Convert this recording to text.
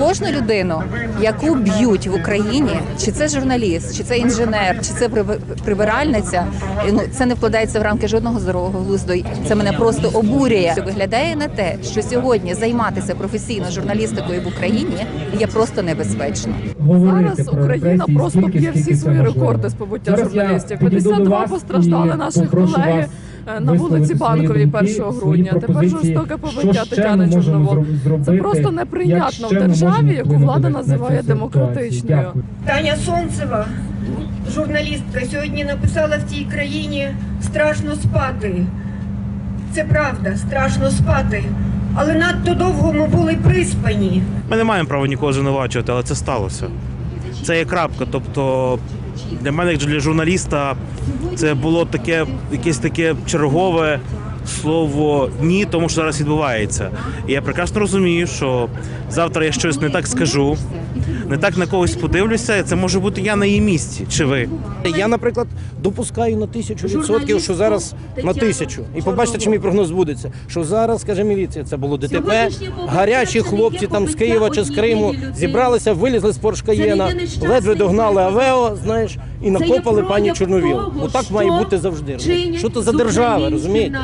кожну людину, яку б'ють в Україні, чи це журналіст, чи це інженер, чи це приб- прибиральниця, ну це не вкладається в рамки жодного здорового глузду. Це мене просто обурює. Виглядає на те, що сьогодні займатися професійно журналістикою в Україні є просто небезпечно. Зараз Україна просто б'є всі свої рекорди з побуття журналістів. 52 постраждали наші колеги на вулиці Банковій 1 грудня. Тепер жорстоке побиття Тетяни Чорновол. Це просто неприйнятно в державі, яку влада називає демократичною. Таня Сонцева, журналістка, сьогодні написала в цій країні страшно спати. Це правда, страшно спати. Але надто довго ми були приспані. Ми не маємо права нікого звинувачувати, але це сталося. Це є крапка. Тобто для мене, як для журналіста, це було таке, якесь таке чергове слово ні, тому що зараз відбувається. І я прекрасно розумію, що завтра я щось не так скажу, не так на когось подивлюся. Це може бути я на її місці, чи ви. Я, наприклад, допускаю на тисячу відсотків, що зараз на тисячу. І побачите, чи мій прогноз збудеться. Що зараз, каже міліція, це було ДТП. Гарячі хлопці там з Києва чи з Криму зібралися, вилізли з Поршкаєна, ледве догнали Авео, знаєш, і накопали пані Чорновіл. Отак має бути завжди. Що то за держава, розумієте?